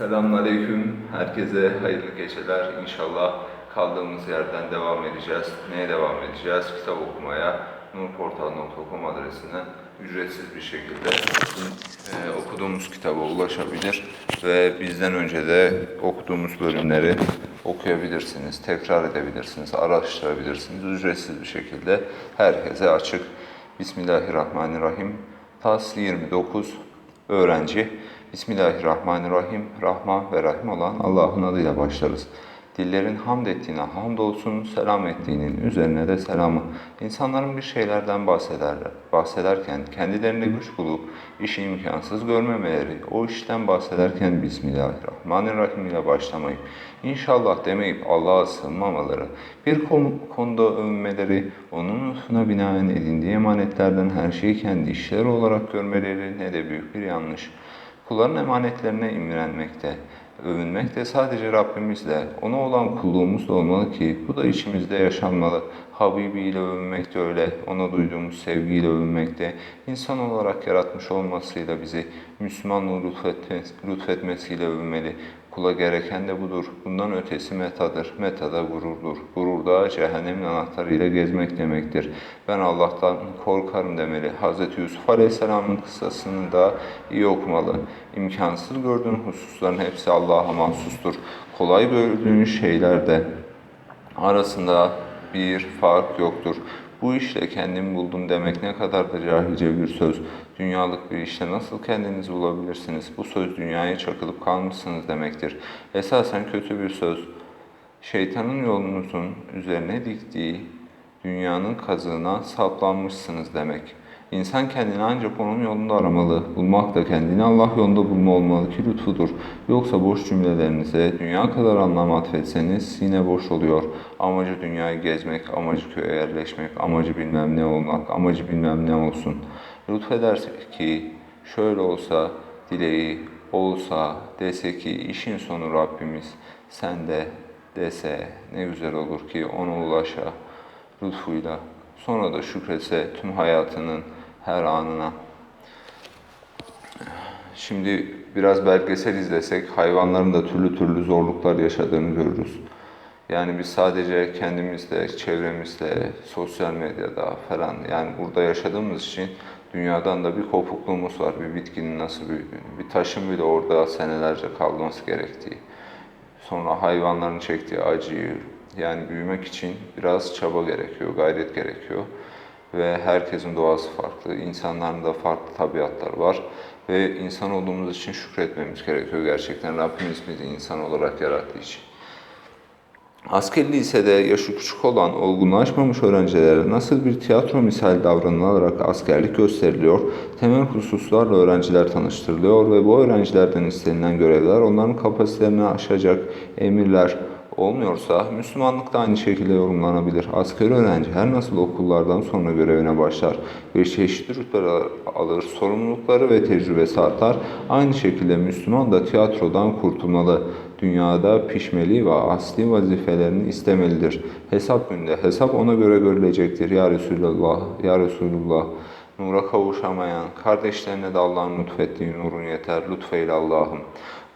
Selamünaleyküm. Herkese hayırlı geceler. İnşallah kaldığımız yerden devam edeceğiz. Neye devam edeceğiz? Kitap okumaya. nurportal.com adresine ücretsiz bir şekilde e, okuduğumuz kitaba ulaşabilir ve bizden önce de okuduğumuz bölümleri okuyabilirsiniz, tekrar edebilirsiniz, araştırabilirsiniz. Ücretsiz bir şekilde herkese açık. Bismillahirrahmanirrahim. Tas 29 öğrenci. Bismillahirrahmanirrahim. Rahman ve Rahim olan Allah'ın adıyla başlarız. Dillerin hamd ettiğine hamdolsun, selam ettiğinin üzerine de selamı. İnsanların bir şeylerden bahsederler. Bahsederken kendilerine güç bulup işi imkansız görmemeleri, o işten bahsederken Bismillahirrahmanirrahim ile başlamayıp, İnşallah demeyip Allah'a sığınmamaları, bir konu- konuda övünmeleri, onun lütfuna binaen edindiği emanetlerden her şeyi kendi işleri olarak görmeleri ne de büyük bir yanlış. Kulların emanetlerine imrenmekte, övünmek de sadece Rabbimizle, ona olan kulluğumuzla olmalı ki bu da içimizde yaşanmalı. Habibi ile övünmek de öyle, ona duyduğumuz sevgiyle övünmek de, insan olarak yaratmış olmasıyla bizi lütfetmesi, lütfetmesiyle övünmeli. Kula gereken de budur. Bundan ötesi metadır. Meta da gururdur. Gurur da cehennemin anahtarıyla gezmek demektir. Ben Allah'tan korkarım demeli. Hz. Yusuf Aleyhisselam'ın kıssasını da iyi okumalı. İmkansız gördüğün hususların hepsi Allah'a mahsustur. Kolay gördüğün şeyler de arasında bir fark yoktur. Bu işle kendimi buldum demek ne kadar da cahilce bir söz. Dünyalık bir işte nasıl kendinizi bulabilirsiniz? Bu söz dünyaya çakılıp kalmışsınız demektir. Esasen kötü bir söz. Şeytanın yolunuzun üzerine diktiği dünyanın kazığına saplanmışsınız demek. İnsan kendini ancak onun yolunda aramalı. Bulmak da kendini Allah yolunda bulma olmalı ki lütfudur. Yoksa boş cümlelerinize dünya kadar anlam atfetseniz yine boş oluyor. Amacı dünyayı gezmek, amacı köye yerleşmek, amacı bilmem ne olmak, amacı bilmem ne olsun. Lütfederse ki şöyle olsa, dileği olsa, dese ki işin sonu Rabbimiz, sen de dese ne güzel olur ki ona ulaşa lütfuyla. Sonra da şükretse tüm hayatının her anına. Şimdi biraz belgesel izlesek hayvanların da türlü türlü zorluklar yaşadığını görürüz. Yani biz sadece kendimizde, çevremizde, sosyal medyada falan yani burada yaşadığımız için dünyadan da bir kopukluğumuz var. Bir bitkinin nasıl büyüdüğünü, bir taşın bile orada senelerce kalması gerektiği. Sonra hayvanların çektiği acıyı yani büyümek için biraz çaba gerekiyor, gayret gerekiyor. Ve herkesin doğası farklı, insanların da farklı tabiatları var. Ve insan olduğumuz için şükretmemiz gerekiyor gerçekten Rabbimiz bizi insan olarak yarattığı için. Askeri lisede yaşı küçük olan olgunlaşmamış öğrencilere nasıl bir tiyatro misali davranılarak askerlik gösteriliyor, temel hususlarla öğrenciler tanıştırılıyor ve bu öğrencilerden istenilen görevler onların kapasitelerini aşacak emirler olmuyorsa Müslümanlık da aynı şekilde yorumlanabilir. Askeri öğrenci her nasıl okullardan sonra görevine başlar ve çeşitli rütbeler alır, sorumlulukları ve tecrübesi artar. Aynı şekilde Müslüman da tiyatrodan kurtulmalı dünyada pişmeli ve asli vazifelerini istemelidir. Hesap günde hesap ona göre görülecektir. Ya Resulallah, Ya Resulullah. Nura kavuşamayan, kardeşlerine de Allah'ın lütfettiği nurun yeter. Lütfeyle Allah'ım.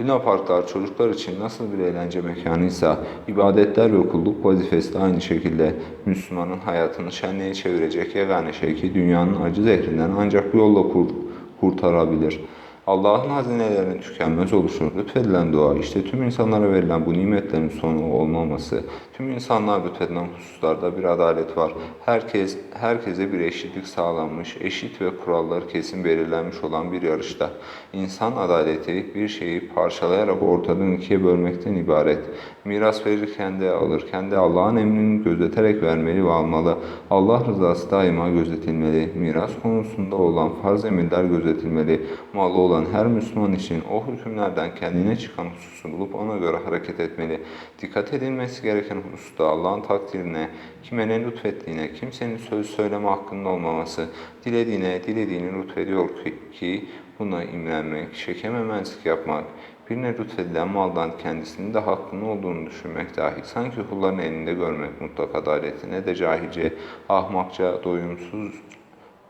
Luna Parklar çocuklar için nasıl bir eğlence mekanıysa, ibadetler ve kulluk vazifesi de aynı şekilde Müslümanın hayatını şenliğe çevirecek yegane şey ki dünyanın acı zehrinden ancak bu yolla kur- kurtarabilir. Allah'ın hazinelerinin tükenmez oluşu, lütfedilen dua, işte tüm insanlara verilen bu nimetlerin sonu olmaması, tüm insanlar lütfedilen hususlarda bir adalet var. Herkes, herkese bir eşitlik sağlanmış, eşit ve kuralları kesin belirlenmiş olan bir yarışta. İnsan adaleti bir şeyi parçalayarak ortadan ikiye bölmekten ibaret. Miras verirken de alırken de Allah'ın emrini gözeterek vermeli ve almalı. Allah rızası daima gözetilmeli. Miras konusunda olan farz emirler gözetilmeli. Malı olan her Müslüman için o hükümlerden kendine çıkan hususu bulup ona göre hareket etmeli. Dikkat edilmesi gereken hususta Allah'ın takdirine, kime ne lütfettiğine, kimsenin söz söyleme hakkında olmaması, dilediğine, dilediğini lütfediyor ki, buna imrenmek, çekememezlik yapmak, birine lütfedilen maldan kendisinin de hakkının olduğunu düşünmek dahi sanki kulların elinde görmek mutlak adaleti ne de cahilce, ahmakça, doyumsuz,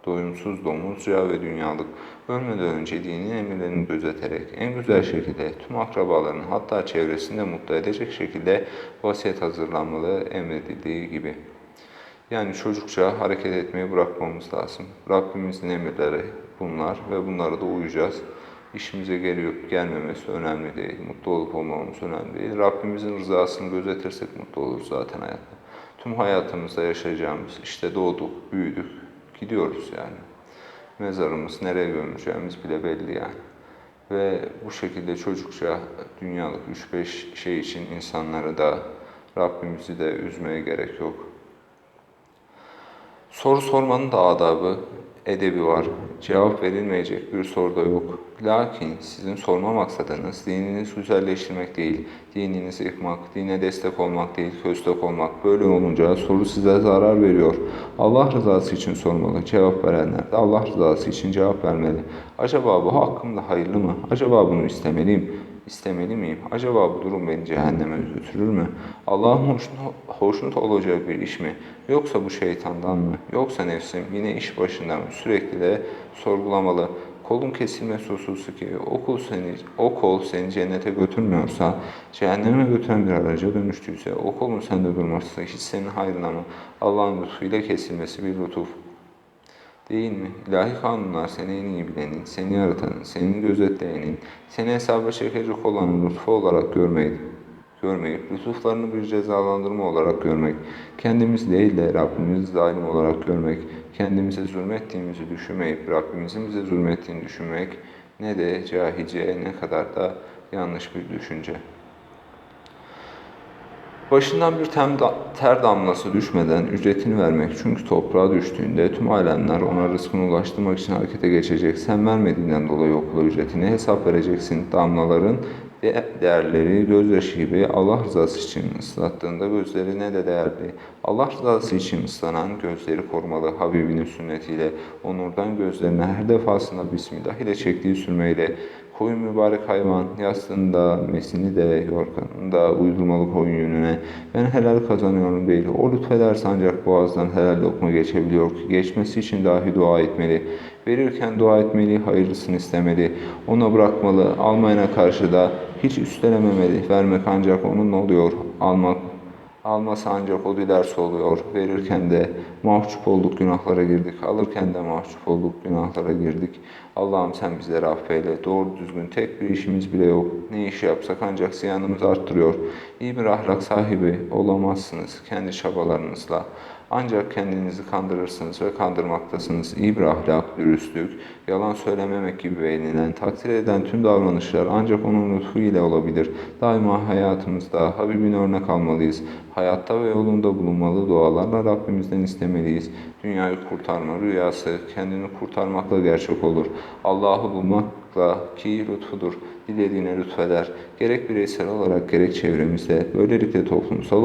doyumsuz, domuzca ve dünyalık. Ölmeden önce dinin emirlerini gözeterek en güzel şekilde tüm akrabalarını hatta çevresini de mutlu edecek şekilde vasiyet hazırlanmalı emredildiği gibi. Yani çocukça hareket etmeyi bırakmamız lazım. Rabbimizin emirleri bunlar ve bunlara da uyacağız. İşimize geliyor, gelmemesi önemli değil. Mutlu olup olmamamız önemli değil. Rabbimizin rızasını gözetirsek mutlu oluruz zaten hayatta. Tüm hayatımızda yaşayacağımız, işte doğduk, büyüdük, gidiyoruz yani. Mezarımız nereye gömüleceğimiz bile belli yani. Ve bu şekilde çocukça dünyalık 3-5 şey için insanları da Rabbimizi de üzmeye gerek yok. Soru sormanın da adabı, edebi var. Cevap verilmeyecek bir soru da yok. Lakin sizin sorma maksadınız dininizi güzelleştirmek değil, dininizi yıkmak, dine destek olmak değil, köstek olmak. Böyle olunca soru size zarar veriyor. Allah rızası için sormalı. Cevap verenler de Allah rızası için cevap vermeli. Acaba bu hakkımda hayırlı mı? Acaba bunu istemeliyim? İstemeli miyim? Acaba bu durum beni cehenneme götürür mü? Allah'ın hoşnut, hoşnut olacağı bir iş mi? Yoksa bu şeytandan mı? Yoksa nefsim yine iş başında mı? Sürekli de sorgulamalı. Kolun kesilmesi hususu ki o kol seni, o kol seni cennete götürmüyorsa, cehenneme götüren bir araca dönüştüyse, o kolun sende durması hiç senin hayrına mı? Allah'ın lütfuyla kesilmesi bir lütuf. Değil mi? İlahi kanunlar seni en iyi bilenin, seni yaratanın, senin gözetleyenin, seni hesaba çekecek olanın lütfu olarak görmeyi, görmeyip lütuflarını bir cezalandırma olarak görmek, kendimiz değil de Rabbimizi zalim olarak görmek, kendimize zulmettiğimizi düşünmeyip Rabbimizin bize zulmettiğini düşünmek ne de cahilce ne kadar da yanlış bir düşünce. Başından bir tem da- ter damlası düşmeden ücretini vermek. Çünkü toprağa düştüğünde tüm alemler ona rızkını ulaştırmak için harekete geçecek. Sen vermediğinden dolayı okula ücretini hesap vereceksin. Damlaların de- değerleri gözyaşı gibi Allah rızası için ıslattığında gözleri ne de değerli. Allah rızası için ıslanan gözleri korumalı. Habibinin sünnetiyle, onurdan gözlerine her defasında Bismillah ile çektiği sürmeyle Koyun mübarek hayvan, yastığında, mesini de, yorganında uydurmalı koyun yönüne. Ben helal kazanıyorum değil. O lütfederse ancak boğazdan helal lokma geçebiliyor ki geçmesi için dahi dua etmeli. Verirken dua etmeli, hayırlısını istemeli. Ona bırakmalı, almayana karşı da hiç üstelememeli. Vermek ancak onunla oluyor, almak Alması ancak o dilerse oluyor. Verirken de mahcup olduk günahlara girdik. Alırken de mahcup olduk günahlara girdik. Allah'ım sen bizleri affeyle. Doğru düzgün tek bir işimiz bile yok. Ne iş yapsak ancak ziyanımızı arttırıyor. İyi bir ahlak sahibi olamazsınız kendi çabalarınızla. Ancak kendinizi kandırırsınız ve kandırmaktasınız. İyi bir ahlak, dürüstlük, yalan söylememek gibi beğenilen, takdir eden tüm davranışlar ancak onun lütfu ile olabilir. Daima hayatımızda Habibin örnek almalıyız. Hayatta ve yolunda bulunmalı dualarla Rabbimizden istemeliyiz. Dünyayı kurtarma rüyası kendini kurtarmakla gerçek olur. Allah'ı bulmakla ki lütfudur. Dilediğine lütfeder. Gerek bireysel olarak gerek çevremizde böylelikle toplumsal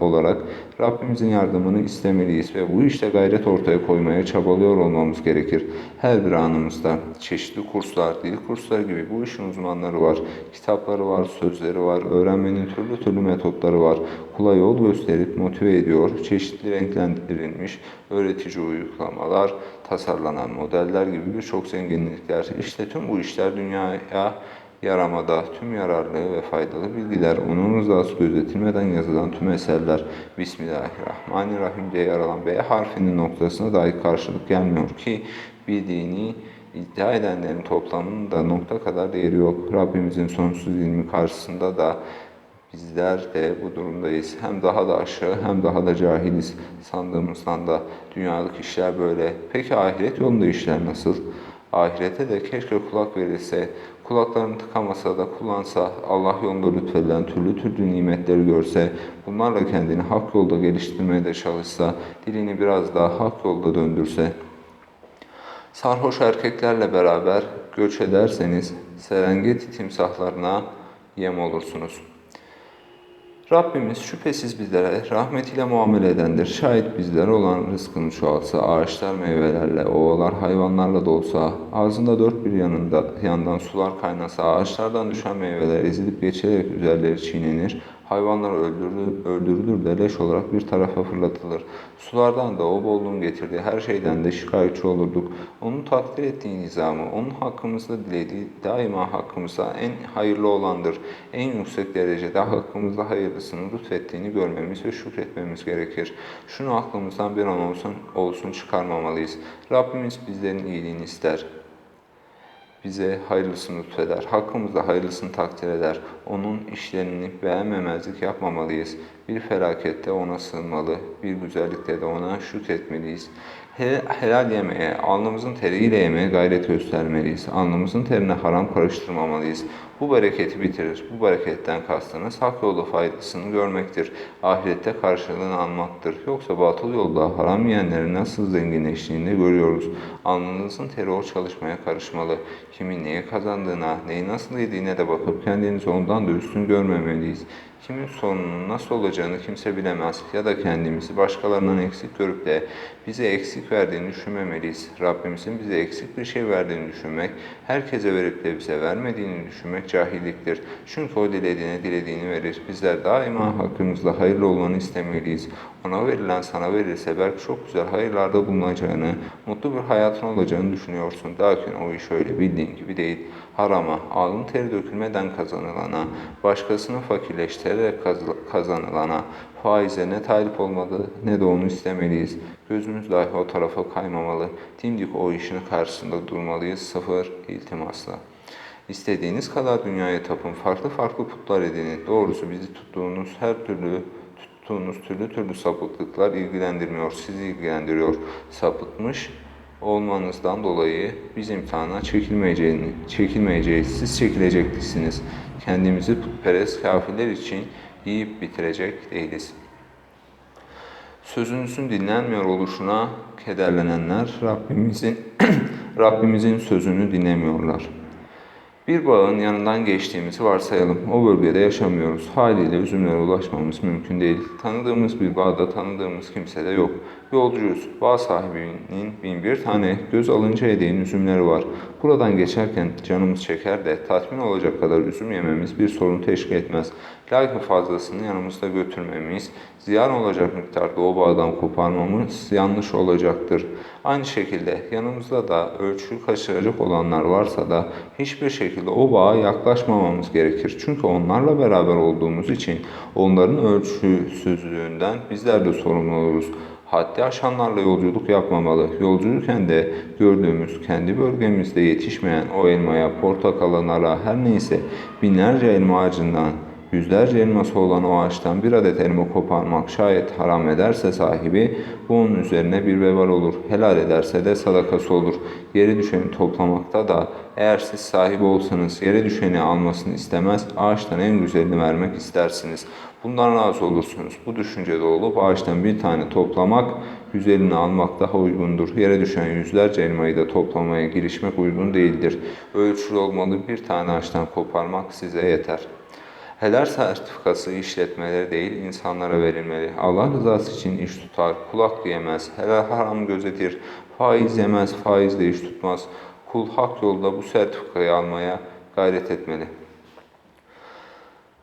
olarak Rabbimizin yardımını istemeliyiz ve bu işte gayret ortaya koymaya çabalıyor olmamız gerekir. Her bir anımızda çeşitli kurslar, dil kursları gibi bu işin uzmanları var. Kitapları var, sözleri var, öğrenmenin türlü türlü metotları var. Kula yol gösterip motive ediyor. Çeşitli renklendirilmiş öğretici uygulamalar, tasarlanan modeller gibi birçok zenginlikler. İşte tüm bu işler dünyaya yaramada tüm yararlı ve faydalı bilgiler, onun rızası gözetilmeden yazılan tüm eserler Bismillahirrahmanirrahim diye yer alan B harfinin noktasına dahi karşılık gelmiyor ki bir dini iddia edenlerin toplamının da nokta kadar değeri yok. Rabbimizin sonsuz ilmi karşısında da Bizler de bu durumdayız. Hem daha da aşağı hem daha da cahiliz. Sandığımızdan da dünyalık işler böyle. Peki ahiret yolunda işler nasıl? Ahirete de keşke kulak verilse, kulaklarını tıkamasa da kullansa, Allah yolunda lütfedilen türlü türlü nimetleri görse, bunlarla kendini hak yolda geliştirmeye de çalışsa, dilini biraz daha hak yolda döndürse, Sarhoş erkeklerle beraber göç ederseniz Serengeti timsahlarına yem olursunuz. Rabbimiz şüphesiz bizlere rahmetiyle muamele edendir. Şayet bizlere olan rızkını çoğaltsa, ağaçlar meyvelerle, ovalar hayvanlarla dolsa, ağzında dört bir yanında yandan sular kaynasa, ağaçlardan düşen meyveler ezilip geçilerek üzerleri çiğnenir, hayvanlar öldürülür, öldürülür de leş olarak bir tarafa fırlatılır. Sulardan da o bolluğun getirdiği her şeyden de şikayetçi olurduk. Onun takdir ettiği nizamı, onun hakkımızda dilediği daima hakkımızda en hayırlı olandır. En yüksek derecede hakkımızda hayırlısını lütfettiğini görmemiz ve şükretmemiz gerekir. Şunu aklımızdan bir an olsun, olsun çıkarmamalıyız. Rabbimiz bizlerin iyiliğini ister bize hayırlısını lütfeder. Hakkımızda hayırlısını takdir eder. Onun işlerini beğenmemezlik yapmamalıyız. Bir felakette ona sığınmalı, bir güzellikte de ona şükretmeliyiz. He- Helal yemeye, alnımızın teriyle yemeye gayret göstermeliyiz. Alnımızın terine haram karıştırmamalıyız. Bu bereketi bitirir. Bu bereketten kastınız hak yolda faydasını görmektir. Ahirette karşılığını almaktır. Yoksa batıl yolda haram yiyenlerin nasıl zenginleştiğini görüyoruz. Alnınızın teri o çalışmaya karışmalı. Kimin neye kazandığına, neyi nasıl yediğine de bakıp kendinizi ondan da üstün görmemeliyiz. Kimin sonunun nasıl olacağını kimse bilemez ya da kendimizi başkalarından eksik görüp de bize eksik verdiğini düşünmemeliyiz. Rabbimizin bize eksik bir şey verdiğini düşünmek, herkese verip de bize vermediğini düşünmek cahilliktir. Çünkü o dilediğine dilediğini verir. Bizler daima hakkımızda hayırlı olmanı istemeliyiz. Ona verilen sana verirse belki çok güzel hayırlarda bulunacağını, mutlu bir hayatın olacağını düşünüyorsun. Lakin o iş öyle bildiğin gibi değil. Harama, alın teri dökülmeden kazanılana, başkasını fakirleştirerek kaz- kazanılana, faize ne talip olmalı ne de onu istemeliyiz. Gözümüz dahi o tarafa kaymamalı. Dimdik o işin karşısında durmalıyız. Sıfır iltimasla. İstediğiniz kadar dünyaya tapın, farklı farklı putlar edinin. Doğrusu bizi tuttuğunuz her türlü tuttuğunuz türlü türlü sapıklıklar ilgilendirmiyor, sizi ilgilendiriyor. Sapıtmış olmanızdan dolayı biz imtihana çekilmeyeceğini, çekilmeyeceğiz, siz çekileceksiniz. Kendimizi putperest kafirler için yiyip bitirecek değiliz. Sözünüzün dinlenmiyor oluşuna kederlenenler Rabbimizin Rabbimizin sözünü dinlemiyorlar. Bir bağın yanından geçtiğimizi varsayalım. O bölgede yaşamıyoruz. Haliyle üzümlere ulaşmamız mümkün değil. Tanıdığımız bir bağda tanıdığımız kimse de yok. Yolcuyuz. Bağ sahibinin bin bir tane göz alınca edeğin üzümleri var. Buradan geçerken canımız çeker de tatmin olacak kadar üzüm yememiz bir sorun teşkil etmez. Lakin fazlasını yanımızda götürmemiz, ziyan olacak miktarda o bağdan koparmamız yanlış olacaktır. Aynı şekilde yanımızda da ölçüyü kaçıracak olanlar varsa da hiçbir şekilde o bağa yaklaşmamamız gerekir. Çünkü onlarla beraber olduğumuz için onların ölçüsüzlüğünden bizler de sorumlu oluruz. Haddi aşanlarla yolculuk yapmamalı. Yolculurken de gördüğümüz kendi bölgemizde yetişmeyen o elmaya, portakala, nara her neyse binlerce elma ağacından Yüzlerce elması olan o ağaçtan bir adet elma koparmak şayet haram ederse sahibi bu onun üzerine bir vebal olur. Helal ederse de sadakası olur. Yere düşeni toplamakta da eğer siz sahibi olsanız yere düşeni almasını istemez, ağaçtan en güzelini vermek istersiniz. Bundan razı olursunuz. Bu düşüncede olup ağaçtan bir tane toplamak, güzelini almak daha uygundur. Yere düşen yüzlerce elmayı da toplamaya girişmek uygun değildir. Ölçülü olmalı bir tane ağaçtan koparmak size yeter. Helal sertifikası işletmeleri değil insanlara verilmeli. Allah rızası için iş tutar, kulak yemez, helal haram gözetir, faiz yemez, faizle iş tutmaz. Kul hak yolda bu sertifikayı almaya gayret etmeli.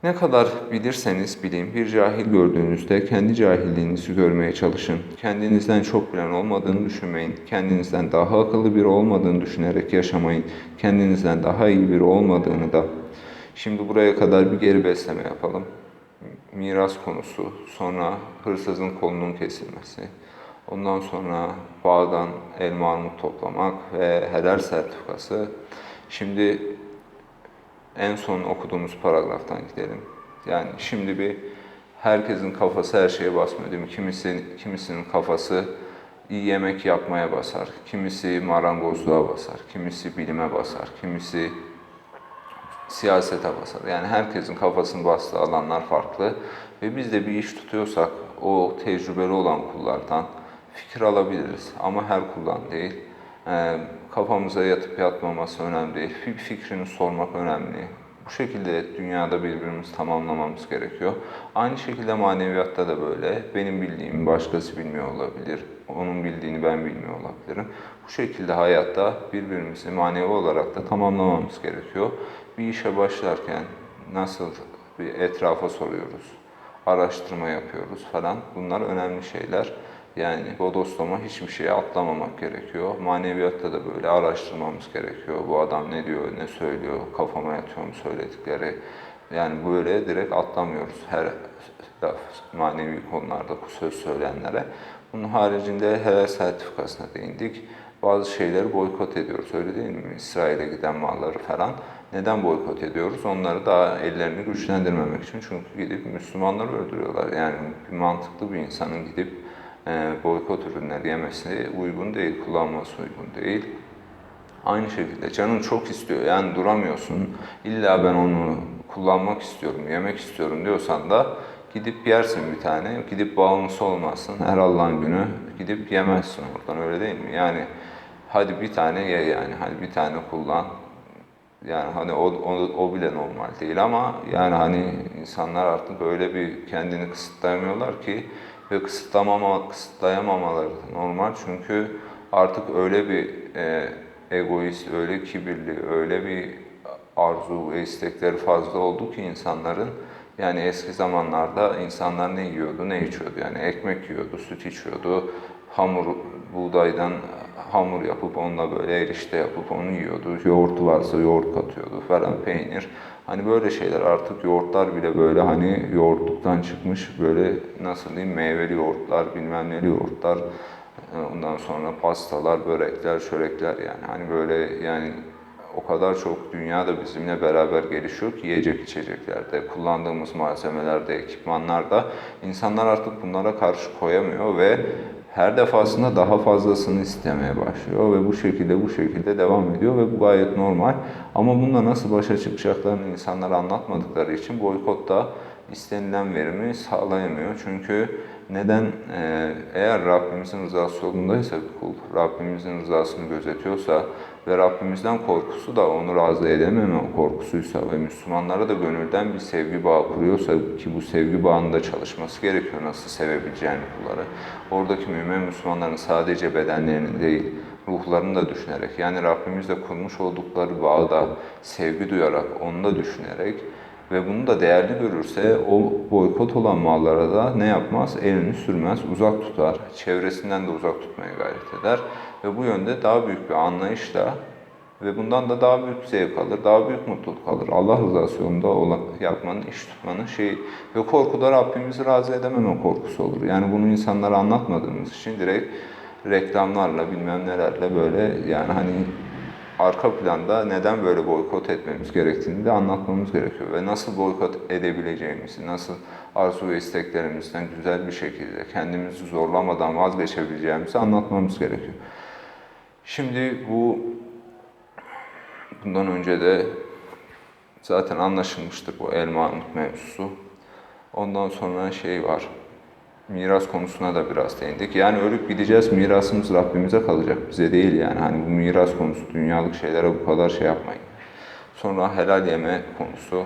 Ne kadar bilirseniz bilin, bir cahil gördüğünüzde kendi cahilliğinizi görmeye çalışın. Kendinizden çok bilen olmadığını düşünmeyin. Kendinizden daha akıllı biri olmadığını düşünerek yaşamayın. Kendinizden daha iyi biri olmadığını da Şimdi buraya kadar bir geri besleme yapalım. Miras konusu, sonra hırsızın kolunun kesilmesi, ondan sonra bağdan elma armut toplamak ve helal sertifikası. Şimdi en son okuduğumuz paragraftan gidelim. Yani şimdi bir herkesin kafası her şeye basmıyor değil mi? Kimisi, kimisinin kafası iyi yemek yapmaya basar, kimisi marangozluğa basar, kimisi bilime basar, kimisi siyasete basar. Yani herkesin kafasını bastığı alanlar farklı. Ve biz de bir iş tutuyorsak o tecrübeli olan kullardan fikir alabiliriz. Ama her kuldan değil. Ee, kafamıza yatıp yatmaması önemli değil. Fikrini sormak önemli. Bu şekilde dünyada birbirimizi tamamlamamız gerekiyor. Aynı şekilde maneviyatta da böyle. Benim bildiğimi başkası bilmiyor olabilir. Onun bildiğini ben bilmiyor olabilirim. Bu şekilde hayatta birbirimizi manevi olarak da tamamlamamız gerekiyor. Bir işe başlarken nasıl bir etrafa soruyoruz, araştırma yapıyoruz falan. Bunlar önemli şeyler. Yani bodoslama hiçbir şeye atlamamak gerekiyor. Maneviyatta da böyle araştırmamız gerekiyor. Bu adam ne diyor, ne söylüyor, kafama yatıyor mu söyledikleri. Yani böyle direkt atlamıyoruz her laf, manevi konularda bu söz söyleyenlere. Bunun haricinde helal sertifikasına değindik. Bazı şeyleri boykot ediyoruz öyle değil mi? İsrail'e giden malları falan. Neden boykot ediyoruz? Onları daha ellerini güçlendirmemek için. Çünkü gidip Müslümanları öldürüyorlar. Yani mantıklı bir insanın gidip e, boykot ürünleri yemesi uygun değil, kullanması uygun değil. Aynı şekilde canın çok istiyor yani duramıyorsun. İlla ben onu kullanmak istiyorum, yemek istiyorum diyorsan da gidip yersin bir tane. Gidip bağımlısı olmazsın. Her Allah'ın günü gidip yemezsin oradan öyle değil mi? Yani hadi bir tane ye yani hadi bir tane kullan. Yani hani o, o, o bile normal değil ama yani hani insanlar artık böyle bir kendini kısıtlayamıyorlar ki ve kısıtlamama, kısıtlayamamaları normal çünkü artık öyle bir e, egoist, öyle kibirli, öyle bir arzu ve istekleri fazla oldu ki insanların yani eski zamanlarda insanlar ne yiyordu, ne içiyordu? Yani ekmek yiyordu, süt içiyordu, hamur, buğdaydan hamur yapıp onunla böyle erişte yapıp onu yiyordu. Yoğurt varsa yoğurt katıyordu falan, peynir. Hani böyle şeyler artık yoğurtlar bile böyle hani yoğurtluktan çıkmış böyle nasıl diyeyim meyveli yoğurtlar, bilmem neli yoğurtlar. Ondan sonra pastalar, börekler, çörekler yani. Hani böyle yani o kadar çok dünya da bizimle beraber gelişiyor ki yiyecek içeceklerde, kullandığımız malzemelerde, ekipmanlarda insanlar artık bunlara karşı koyamıyor ve her defasında daha fazlasını istemeye başlıyor ve bu şekilde bu şekilde devam ediyor ve bu gayet normal. Ama bununla nasıl başa çıkacaklarını insanlara anlatmadıkları için boykotta istenilen verimi sağlayamıyor. Çünkü neden? Ee, eğer Rabbimizin rızası yolundaysa kul, Rabbimizin rızasını gözetiyorsa ve Rabbimizden korkusu da onu razı edememe korkusuysa ve Müslümanlara da gönülden bir sevgi bağı kuruyorsa ki bu sevgi bağında çalışması gerekiyor nasıl sevebileceğini kulları. Oradaki mümin Müslümanların sadece bedenlerini değil, ruhlarını da düşünerek yani Rabbimizle kurmuş oldukları bağı da sevgi duyarak, onu da düşünerek ve bunu da değerli görürse o boykot olan mallara da ne yapmaz? Elini sürmez, uzak tutar, çevresinden de uzak tutmaya gayret eder ve bu yönde daha büyük bir anlayışla ve bundan da daha büyük zevk alır, daha büyük mutluluk alır. Allah rızası yolunda olan, yapmanın, iş tutmanın şeyi ve korku da Rabbimizi razı edememe korkusu olur. Yani bunu insanlara anlatmadığımız için direkt reklamlarla bilmem nelerle böyle yani hani arka planda neden böyle boykot etmemiz gerektiğini de anlatmamız gerekiyor. Ve nasıl boykot edebileceğimizi, nasıl arzu ve isteklerimizden güzel bir şekilde kendimizi zorlamadan vazgeçebileceğimizi anlatmamız gerekiyor. Şimdi bu bundan önce de zaten anlaşılmıştır bu elma mevzusu. Ondan sonra şey var. Miras konusuna da biraz değindik. Yani ölüp gideceğiz, mirasımız Rabbimize kalacak, bize değil yani. Hani bu miras konusu, dünyalık şeylere bu kadar şey yapmayın. Sonra helal yeme konusu.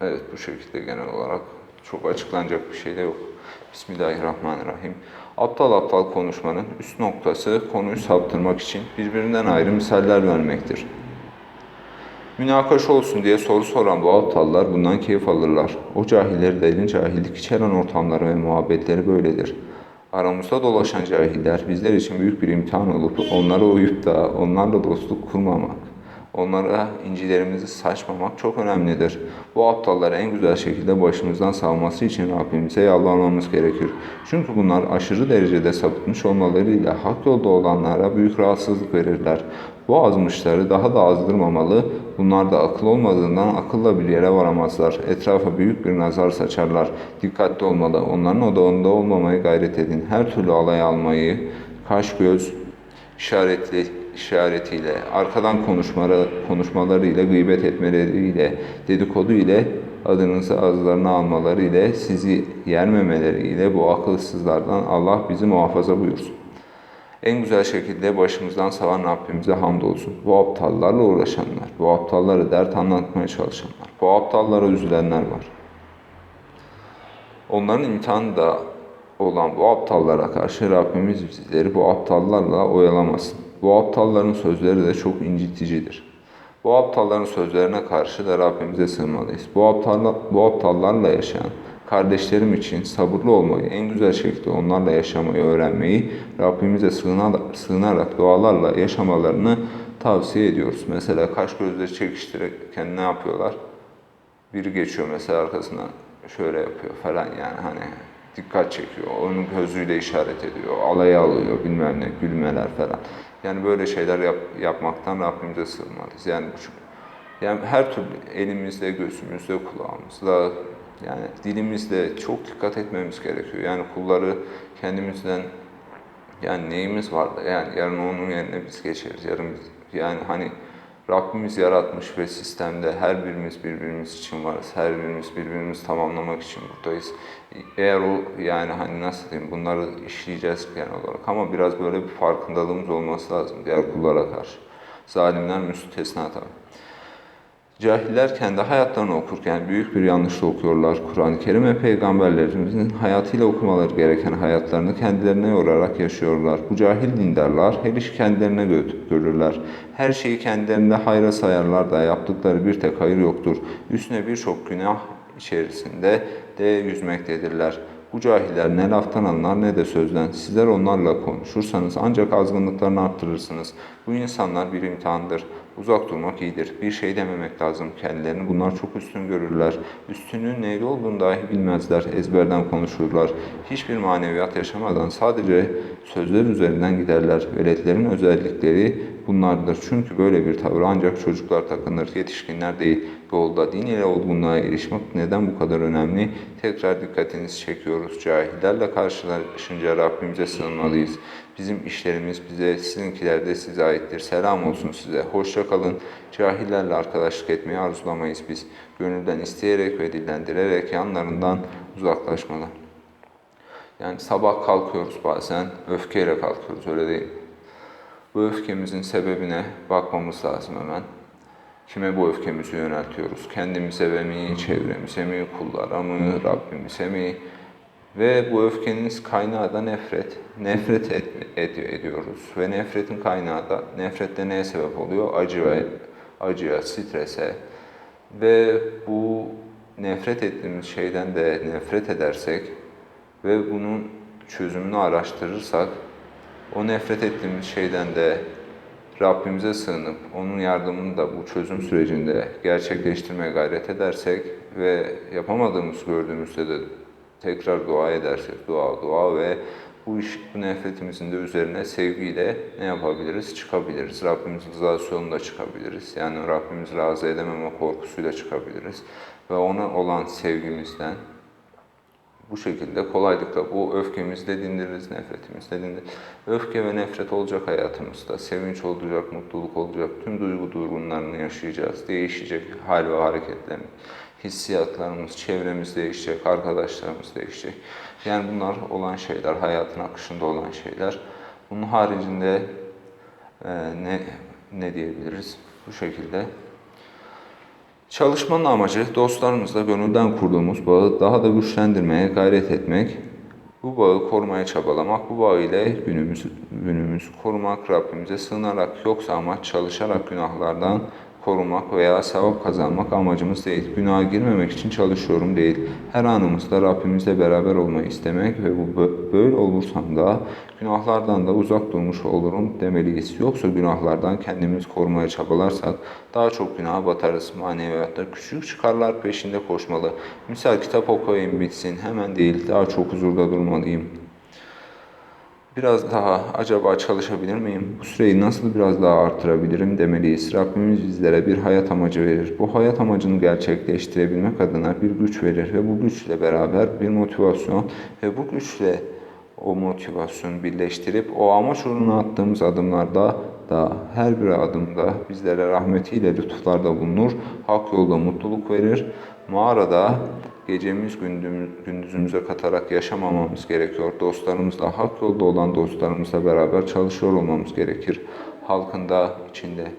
Evet bu şekilde genel olarak çok açıklanacak bir şey de yok. Bismillahirrahmanirrahim. Aptal aptal konuşmanın üst noktası konuyu saptırmak için birbirinden ayrı misaller vermektir. Münakaşa olsun diye soru soran bu aptallar bundan keyif alırlar. O cahilleri derin cahillik içeren ortamları ve muhabbetleri böyledir. Aramızda dolaşan cahiller bizler için büyük bir imtihan olup onlara uyup da onlarla dostluk kurmamak, onlara incilerimizi saçmamak çok önemlidir. Bu aptalları en güzel şekilde başımızdan savması için Rabbimize yalvarmamız gerekir. Çünkü bunlar aşırı derecede sapıtmış olmalarıyla hak yolda olanlara büyük rahatsızlık verirler. Bu azmışları daha da azdırmamalı, bunlar da akıl olmadığından akılla bir yere varamazlar. Etrafa büyük bir nazar saçarlar. Dikkatli olmalı, onların odağında olmamaya gayret edin. Her türlü alay almayı, kaş göz işaretli işaretiyle, arkadan konuşmaları, konuşmalarıyla, gıybet etmeleriyle, dedikodu ile, adınızı ağızlarına almaları ile, sizi yermemeleri ile bu akılsızlardan Allah bizi muhafaza buyursun. En güzel şekilde başımızdan savan Rabbimize hamdolsun. Bu aptallarla uğraşanlar, bu aptallara dert anlatmaya çalışanlar, bu aptallara üzülenler var. Onların imtihanı da olan bu aptallara karşı Rabbimiz bizleri bu aptallarla oyalamasın. Bu aptalların sözleri de çok inciticidir. Bu aptalların sözlerine karşı da Rabbimize sığınmalıyız. Bu, aptalla, bu aptallarla yaşayan kardeşlerim için sabırlı olmayı, en güzel şekilde onlarla yaşamayı öğrenmeyi, Rabbimize sığınarak, dualarla yaşamalarını tavsiye ediyoruz. Mesela kaş gözleri çekiştirirken ne yapıyorlar? Biri geçiyor mesela arkasına şöyle yapıyor falan yani hani dikkat çekiyor. Onun gözüyle işaret ediyor. Alaya alıyor bilmem ne gülmeler falan. Yani böyle şeyler yap, yapmaktan Rabbimize sığınmalıyız. Yani bu- yani her türlü elimizde, gözümüzde, kulağımızda yani dilimizde çok dikkat etmemiz gerekiyor. Yani kulları kendimizden yani neyimiz vardı? Yani yarın onun yerine biz geçeriz. Yarın biz- yani hani Rabbimiz yaratmış ve sistemde her birimiz birbirimiz için varız. Her birimiz birbirimizi tamamlamak için buradayız. Eğer o yani hani nasıl diyeyim bunları işleyeceğiz genel olarak ama biraz böyle bir farkındalığımız olması lazım diğer kullara karşı. Zalimler müstesna tabii. Cahiller kendi hayatlarını okurken büyük bir yanlışla okuyorlar. Kur'an-ı Kerim ve peygamberlerimizin hayatıyla okumaları gereken hayatlarını kendilerine yorarak yaşıyorlar. Bu cahil dindarlar her işi kendilerine gö- görürler. Her şeyi kendilerinde hayra sayarlar da yaptıkları bir tek hayır yoktur. Üstüne birçok günah içerisinde de yüzmektedirler. Bu cahiller ne laftan anlar ne de sözden. Sizler onlarla konuşursanız ancak azgınlıklarını arttırırsınız. Bu insanlar bir imtihandır. Uzak durmak iyidir. Bir şey dememek lazım kendilerini. Bunlar çok üstün görürler. Üstünün neyli olduğunu dahi bilmezler. Ezberden konuşurlar. Hiçbir maneviyat yaşamadan sadece sözler üzerinden giderler. Veletlerin özellikleri bunlardır. Çünkü böyle bir tavır ancak çocuklar takınır, yetişkinler değil. Yolda din ile olgunluğa erişmek neden bu kadar önemli? Tekrar dikkatinizi çekiyoruz. Cahillerle karşılaşınca Rabbimize sığınmalıyız. Bizim işlerimiz bize, sizinkiler de size aittir. Selam olsun size. Hoşça kalın. Cahillerle arkadaşlık etmeyi arzulamayız biz. Gönülden isteyerek ve dillendirerek yanlarından uzaklaşmalı. Yani sabah kalkıyoruz bazen, öfkeyle kalkıyoruz öyle değil. Bu öfkemizin sebebine bakmamız lazım hemen. Kime bu öfkemizi yöneltiyoruz? Kendimize mi, çevremize mi, kullara mı, Rabbimize mi? Ve bu öfkenin kaynağı da nefret. Nefret et, ed- ediyoruz. Ve nefretin kaynağı da nefrette neye sebep oluyor? Acı ve acıya, strese. Ve bu nefret ettiğimiz şeyden de nefret edersek ve bunun çözümünü araştırırsak o nefret ettiğimiz şeyden de Rabbimize sığınıp onun yardımını da bu çözüm sürecinde gerçekleştirmeye gayret edersek ve yapamadığımız gördüğümüzde de tekrar dua edersek, dua, dua ve bu iş, bu nefretimizin de üzerine sevgiyle ne yapabiliriz? Çıkabiliriz. Rabbimizin rızası yolunda çıkabiliriz. Yani Rabbimizi razı edememe korkusuyla çıkabiliriz. Ve ona olan sevgimizden, bu şekilde kolaylıkla bu öfkemizi de dindiririz, nefretimizi de dindiririz. Öfke ve nefret olacak hayatımızda. Sevinç olacak, mutluluk olacak. Tüm duygu durgunlarını yaşayacağız. Değişecek hal ve hareketlerimiz. Hissiyatlarımız, çevremiz değişecek, arkadaşlarımız değişecek. Yani bunlar olan şeyler, hayatın akışında olan şeyler. Bunun haricinde e, ne ne diyebiliriz? Bu şekilde Çalışmanın amacı dostlarımızla gönülden kurduğumuz bağı daha da güçlendirmeye gayret etmek, bu bağı korumaya çabalamak, bu bağ ile günümüzü, günümüzü korumak, Rabbimize sığınarak yoksa amaç çalışarak günahlardan korumak veya sevap kazanmak amacımız değil. Günaha girmemek için çalışıyorum değil. Her anımızda Rabbimizle beraber olmayı istemek ve bu bö- böyle olursam da günahlardan da uzak durmuş olurum demeliyiz. Yoksa günahlardan kendimiz korumaya çabalarsak daha çok günaha batarız. Maneviyatta küçük çıkarlar peşinde koşmalı. Misal kitap okuyayım bitsin hemen değil daha çok huzurda durmalıyım. Biraz daha acaba çalışabilir miyim? Bu süreyi nasıl biraz daha artırabilirim demeliyiz. Rabbimiz bizlere bir hayat amacı verir. Bu hayat amacını gerçekleştirebilmek adına bir güç verir ve bu güçle beraber bir motivasyon ve bu güçle o motivasyonu birleştirip o amaç uğruna attığımız adımlarda da her bir adımda bizlere rahmetiyle lütuflarda bulunur. Hak yolda mutluluk verir. Mağarada gecemiz gündüz, gündüzümüze katarak yaşamamamız gerekiyor. Dostlarımızla, hak yolda olan dostlarımızla beraber çalışıyor olmamız gerekir. Halkın da içinde.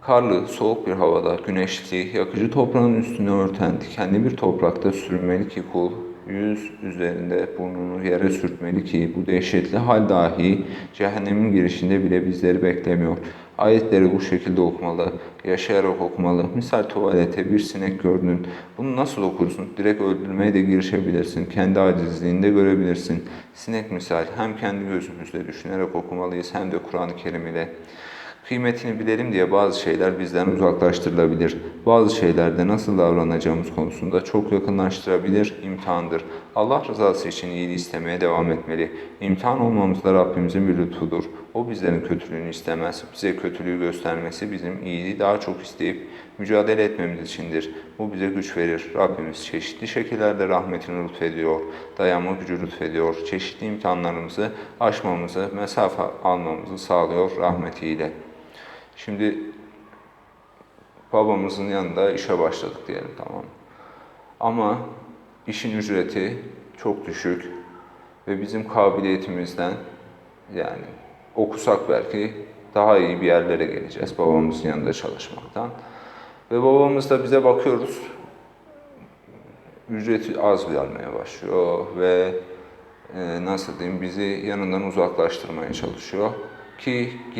Karlı, soğuk bir havada, güneşli, yakıcı toprağın üstünü örten dikenli bir toprakta sürünmeli ki kul, yüz üzerinde burnunu yere sürtmeli ki bu dehşetli hal dahi cehennemin girişinde bile bizleri beklemiyor. Ayetleri bu şekilde okumalı, yaşayarak okumalı. Misal tuvalete bir sinek gördün. Bunu nasıl okursun? Direkt öldürmeye de girişebilirsin. Kendi acizliğinde görebilirsin. Sinek misal hem kendi gözümüzle düşünerek okumalıyız hem de Kur'an-ı Kerim ile. Kıymetini bilelim diye bazı şeyler bizden uzaklaştırılabilir. Bazı şeylerde nasıl davranacağımız konusunda çok yakınlaştırabilir, imtihandır. Allah rızası için iyiliği istemeye devam etmeli. İmtihan olmamız da Rabbimizin bir lütfudur. O bizlerin kötülüğünü istemez. Bize kötülüğü göstermesi bizim iyiliği daha çok isteyip mücadele etmemiz içindir. Bu bize güç verir. Rabbimiz çeşitli şekillerde rahmetini lütfediyor, dayanma gücü lütfediyor. Çeşitli imtihanlarımızı aşmamızı, mesafe almamızı sağlıyor rahmetiyle. Şimdi babamızın yanında işe başladık diyelim tamam? Ama işin ücreti çok düşük ve bizim kabiliyetimizden yani okusak belki daha iyi bir yerlere geleceğiz babamızın yanında çalışmaktan. Ve babamız da bize bakıyoruz ücreti az vermeye başlıyor ve e, nasıl diyeyim bizi yanından uzaklaştırmaya çalışıyor ki